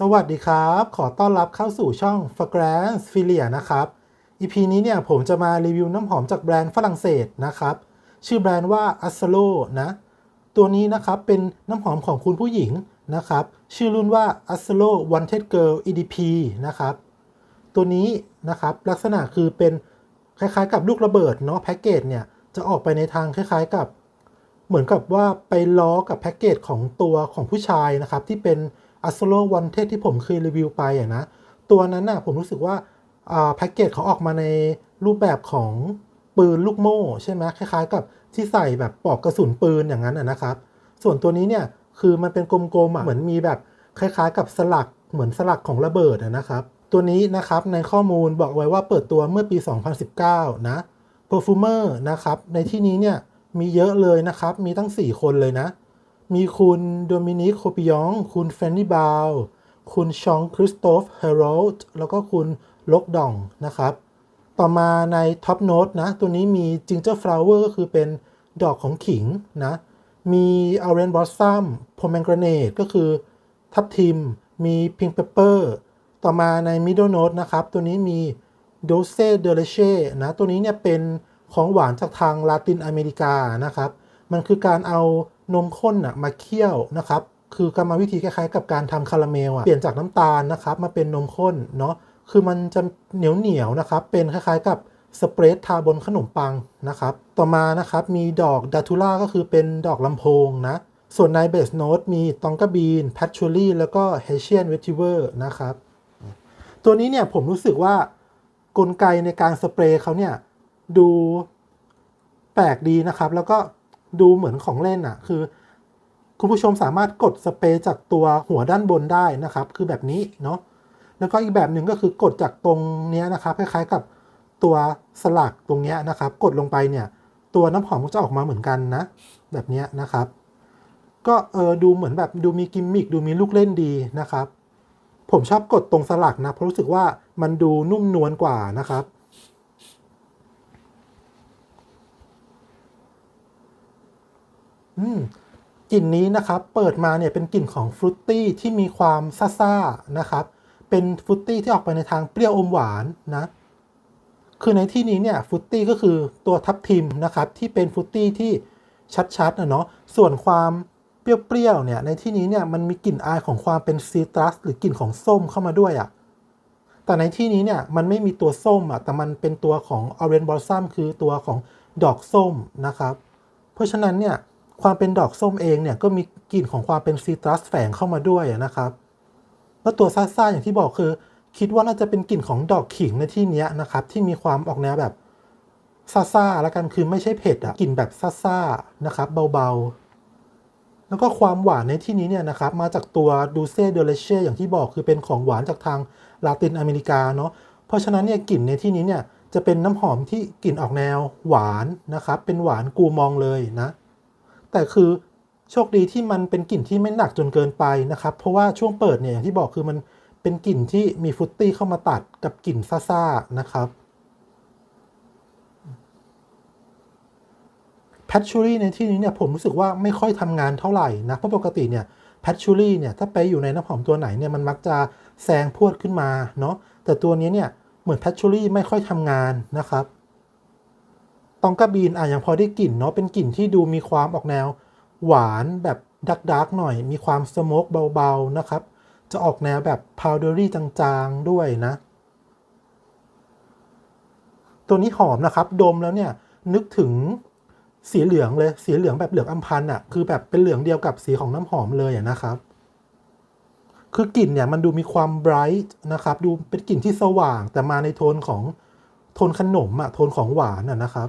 สวัสดีครับ ขอต้อนรับเข้าสู่ช่อง Fragrance Filia นะครับ EP นี้เนี่ยผมจะมารีวิวน้ำหอมจากแบรนด์ฝรั่งเศสนะครับ ชื่อแบรนด์ว่า a s o l o นะ ตัวนี้นะครับเป็นน้ำหอมของคุณผู้หญิงนะครับ ชื่อรุ่นว่า a s o l o Wanted Girl EDP นะครับ ตัวนี้นะครับลักษณะคือเป็นคล้ายๆกับลูกระเบิดเนาะแพ็กเกจเนี่ยจะออกไปในทางคล้ายๆกับ เหมือนกับว่าไปล้อกับแพ็กเกจของตัวของผู้ชายนะครับที่เป็น a s o l o One t e ที่ผมเคยรีวิวไปอะนะ ตัวนั้นน่ะผมรู้สึกว่าแพ็กเกจเขาออกมาในรูปแบบของปืนลูกโม่ใช่ไหมคล้าย ๆ กับที่ใส่แบบปลอกกระสุนปืนอย่างนั้นอะนะครับ ส่วนตัวนี้เนี่ยคือมันเป็นกลมๆอะเหมือนมีแบบคล้าย ๆ กับสลักเหมือนสลักของระเบิดอะนะครับ ตัวนี้นะครับในข้อมูลบอกไว้ว่าเปิดตัวเมื่อปี 2019 นะ perfumer นะครับในที่นี้เนี่ยมีเยอะเลยนะครับ มีตั้ง 4 คนเลยนะ มีคุณโดมินิกโคปิยอง คุณแฟนนี่บาว คุณชองคริสโตฟเฮโรดแล้วก็คุณลกดองนะครับ ต่อมาในท็อปโน้ตนะ ตัวนี้มีจิงเจอร์ฟลาวเวอร์ก็คือเป็นดอกของขิงนะ มีอ r เรนบอสซัมโพแมงกรเนตก็คือทับทิม มีพิงเปเปอร์ ต่อมาในมิดเดิลโน้ตนะครับ ตัวนี้มีโดเซเดเลเช่นะ ตัวนี้เนี่ยเป็นของหวานจากทางลาตินอเมริกานะครับ มันคือการเอา นมข้นอะมาเคี่ยวนะครับ คือกรรมวิธีคล้ายๆกับการทำคาราเมลอะเปลี่ยนจากน้ำตาลนะครับ มาเป็นนมข้นเนาะ คือมันจะเหนียวเหนียวๆนะครับ เป็นคล้ายๆกับสเปรดทาบนขนมปังนะครับ ต่อมานะครับมีดอกดัตูล่าก็คือเป็นดอกลำโพงนะ ส่วนในเบสโน e มีตองกาบีนแพทชูรี่แล้วก็เฮเชียนเวทิเวอร์นะครับ ตัวนี้เนี่ยผมรู้สึกว่ากลไกในการสเปรย์เขาเนี่ยดูแปลกดีนะครับ แล้วก็ ดูเหมือนของเล่นอะคือ คุณผู้ชมสามารถกดสเปรย์จากตัวหัวด้านบนได้นะครับ คือแบบนี้เนาะแล้วก็อีกแบบหนึ่งก็คือกดจากตรงเนี้ยนะครับคล้ายๆกับตัวสลักตรงเนี้ยนะครับ กดลงไปเนี่ย ตัวน้ำหอมก็จะออกมาเหมือนกันนะ แบบเนี้ยนะครับ ก็เออดูเหมือนแบบดูมีกิมมิคดูมีลูกเล่นดีนะครับ ผมชอบกดตรงสลักนะเพราะรู้สึกว่ามันดูนุ่มนวลกว่านะครับ อืมกลิ่นนี้นะครับเปิดมาเนี่ยเป็นกลิ่นของฟรุตตี้ที่มีความซ่าๆนะครับเป็นฟรุตตี้ที่ออกไปในทางเปรี้ยวอมหวานนะคือในที่นี้เนี่ยฟรุตตี้ก็คือตัวทับทิมนะครับที่เป็นฟรุตตี้ที่ชัดๆนะเนาะส่วนความเปรี้ยวๆเนี่ยในที่นี้เนี่ยมันมีกลิ่นอายของความเป็นซีตรัสหรือกลิ่นของส้มเข้ามาด้วยอะ่ะแต่ในที่นี้เนี่ยมันไม่มีตัวส้มอะ่ะแต่มันเป็นตัวของ Orange Blossom คือตัวของดอกส้มนะครับเพราะฉะนั้นเนี่ย ความเป็นดอกส้มเองเนี่ยก็มีกลิ่นของความเป็นซีตรัสแฝงเข้ามาด้วยนะครับ แล้วตัวซ่าๆอย่างที่บอกคือ คิดว่าน่าจะเป็นกลิ่นของดอกขิงในที่นี้นะครับ ที่มีความออกแนวแบบซ่าๆแล้วกันคือไม่ใช่เผ็ดอะกลิ่นแบบซ่าๆนะครับ เบาๆ แล้วก็ความหวานในที่นี้เนี่ยนะครับ มาจากตัวดูเซ่เดเลเช่อย่างที่บอกคือเป็นของหวานจากทางลาตินอเมริกาเนาะเพราะฉะนั้นเนี่ยกลิ่นในที่นี้เนี่ยจะเป็นน้ำหอมที่กลิ่นออกแนวหวานนะครับ เป็นหวานกูมองเลยนะ แต่คือโชคดีที่มันเป็นกลิ่นที่ไม่หนักจนเกินไปนะครับ เพราะว่าช่วงเปิดเนี่ยอย่างที่บอกคือมันเป็นกลิ่นที่มีฟุตตี้เข้ามาตัดกับกลิ่นซ่าๆนะครับแพทชูรี่ในที่นี้เนี่ยผมรู้สึกว่าไม่ค่อยทำงานเท่าไหร่นะเพราะปกติเนี่ยแพทชูรี่เนี่ยถ้าไปอยู่ในน้ำหอมตัวไหนเนี่ยมันมักจะแซงพวดขึ้นมาเนาะแต่ตัวนี้เนี่ยเหมือนแพทชูรี่ไม่ค่อยทำงานนะครับ ตองกาบีนอะยังพอได้กลิ่นเนาะเป็นกลิ่นที่ดูมีความออกแนว หวานแบบดักดักๆหน่อย มีความสโมกเบาๆนะครับ จะออกแนวแบบพาวเดอรี่จางๆด้วยนะ ตัวนี้หอมนะครับ ดมแล้วเนี่ยนึกถึงสีเหลืองเลยสีเหลืองแบบเหลืองอัมพันธ์อะคือแบบเป็นเหลืองเดียวกับสีของน้ำหอมเลยอะนะครับ คือกลิ่นเนี่ยมันดูมีความไบรท์นะครับ ดูเป็นกลิ่นที่สว่างแต่มาในโทนของโทนขนมอะโทนของหวานอะนะครับ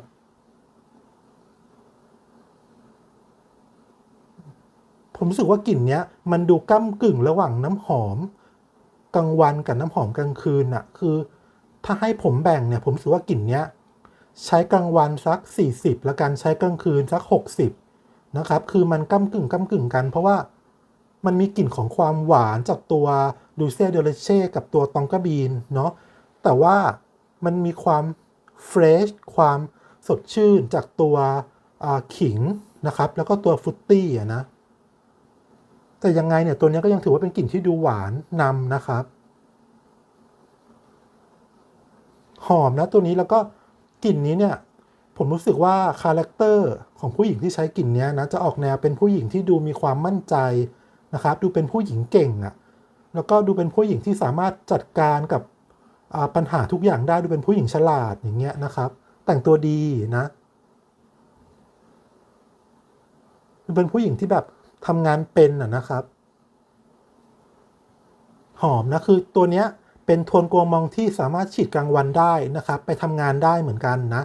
ผมรู้สึกว่ากลิ่นเนี้ยมันดูก้ากึ่งระหว่างน้ำหอมกลางวันกับน้ำหอมกลางคืนอะคือ ถ้าให้ผมแบ่งเนี่ยผมรู้สึกว่ากลิ่นเนี้ยใช้กลางวันสัก 40 แล้วกันใช้กลางคืนสัก 60 นะครับ คือมันก้ากึ่งก้ากึ่งกัน เพราะว่ามันมีกลิ่นของความหวานจากตัวดูเซ่เดลเช่กับตัวตองกาบีนเนาะแต่ว่ามันมีความเฟรชความสดชื่นจากตัวขิงนะครับ แล้วก็ตัวฟุตตี้นะ แต่ยังไงเนี่ยตัวนี้ก็ยังถือว่าเป็นกลิ่นที่ดูหวานนำนะครับ หอมนะตัวนี้แล้วก็กลิ่นนี้เนี่ยผมรู้สึกว่าคาแรคเตอร์ของผู้หญิงที่ใช้กลิ่นนี้นะจะออกแนวเป็นผู้หญิงที่ดูมีความมั่นใจนะครับ ดูเป็นผู้หญิงเก่งอะ่ะแล้วก็ดูเป็นผู้หญิงที่สามารถจัดการกับปัญหาทุกอย่างได้ดูเป็นผู้หญิงฉลาดอย่างเงี้ยนะครับ แต่งตัวดีนะดูเป็นผู้หญิงที่แบบ ทำงานเป็นอะนะครับ หอมนะคือตัวเนี้ยเป็นโทนกัวมองที่สามารถฉีดกลางวันได้นะครับ ไปทำงานได้เหมือนกันนะ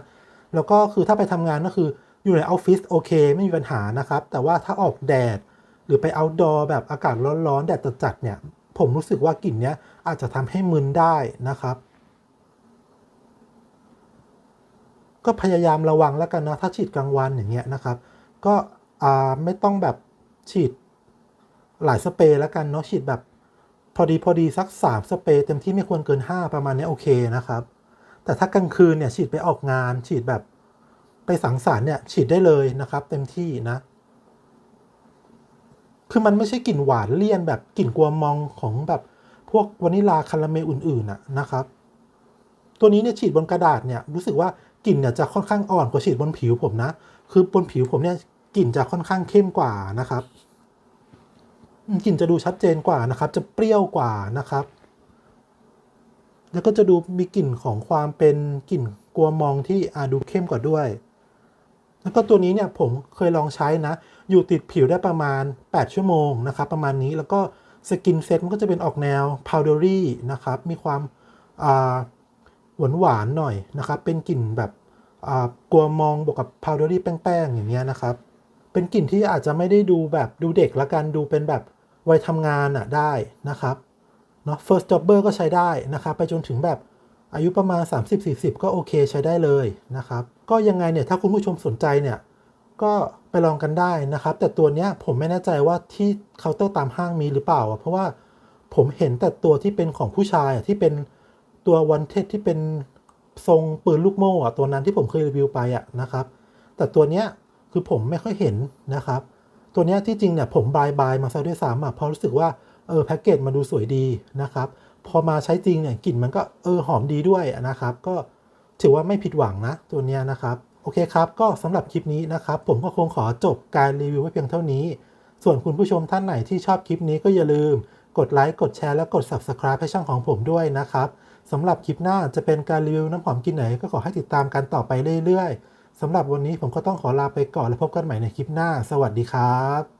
แล้วก็คือถ้าไปทำงานก็คืออยู่ในออฟฟิศโอเคไม่มีปัญหานะครับ แต่ว่าถ้าออกแดดหรือไปเอาดอแบบอากาศร้อนๆ แดดจัดๆเนี่ย ผมรู้สึกว่ากลิ่นเนี้ยอาจจะทำให้มึนได้นะครับ ก็พยายามระวังแล้วกันนะถ้าฉีดกลางวันอย่างเงี้ยนะครับ ก็ไม่ต้องแบบ ฉีดหลายสเปรย์แล้วกันเนาะฉีดแบบ พอดีพอดีสัก3สเปรย์เต็มที่ไม่ควรเกิน5ประมาณนี้โอเคนะครับ แต่ถ้ากลางคืนเนี่ยฉีดไปออกงาน ฉีดแบบไปสังสรรค์เนี่ยฉีดได้เลยนะครับ เต็มที่นะ คือมันไม่ใช่กลิ่นหวานเลี่ยนแบบกลิ่นกัวมองของแบบพวกวานิลาคาราเมลอื่นๆน่ะนะครับ ตัวนี้เนี่ยฉีดบนกระดาษเนี่ยรู้สึกว่ากลิ่นเนี่ยจะค่อนข้างอ่อนกว่าฉีดบนผิวผมนะ คือบนผิวผมเนี่ยกลิ่นจะค่อนข้างเข้มกว่านะครับ กลิ่นจะดูชัดเจนกว่านะครับ จะเปรี้ยวกว่านะครับ แล้วก็จะดูมีกลิ่นของความเป็นกลิ่นกัวมองที่อาดูเข้มกว่าด้วย แล้วก็ตัวนี้เนี่ยผมเคยลองใช้นะ อยู่ติดผิวได้ประมาณ 8 ชั่วโมงนะครับ ประมาณนี้แล้วก็สกินเซ็ตมันก็จะเป็นออกแนว powdery นะครับ มีความหวานหวานๆหน่อยนะครับ เป็นกลิ่นแบบกลัวมองบวกกับ powdery แป้งๆอย่างเงี้ยนะครับ เป็นกลิ่นที่อาจจะไม่ได้ดูแบบดูเด็กละกันดูเป็นแบบ วัยทำงานอะได้นะครับเนาะ first jobber ก็ใช้ได้นะครับ ไปจนถึงแบบอายุประมาณ 30-40 ก็โอเคใช้ได้เลยนะครับ ก็ยังไงเนี่ยถ้าคุณผู้ชมสนใจเนี่ยก็ไปลองกันได้นะครับ แต่ตัวเนี้ยผมไม่แน่ใจว่าที่เคาน์เตอร์ตามห้างมีหรือเปล่าอะเพราะว่าผมเห็นแต่ตัวที่เป็นของผู้ชายอะที่เป็นตัววันเทสที่เป็นทรงปืนลูกโม่อะตัวนั้นที่ผมเคยรีวิวไปอะนะครับ แต่ตัวเนี้ยคือผมไม่ค่อยเห็นนะครับ ตัวนี้ที่จริงเนี่ยผมบายบายมาซะด้วยซ้ำอะเพราะรู้สึกว่าเออแพ็กเกจมาดูสวยดีนะครับ พอมาใช้จริงเนี่ยกลิ่นมันก็เออหอมดีด้วยนะครับ ก็ถือว่าไม่ผิดหวังนะตัวนี้นะครับ โอเคครับ ก็สำหรับคลิปนี้นะครับ ผมก็คงขอจบการรีวิวไว้เพียงเท่านี้ ส่วนคุณผู้ชมท่านไหนที่ชอบคลิปนี้ก็อย่าลืมกดไลค์กดแชร์และกด Subscribe ให้ช่องของผมด้วยนะครับสำหรับคลิปหน้าจะเป็นการรีวิวน้ำหอมกินไหนก็ขอให้ติดตามกันต่อไปเรื่อยๆ สำหรับวันนี้ผมก็ต้องขอลาไปก่อนแล้วพบกันใหม่ในคลิปหน้า สวัสดีครับ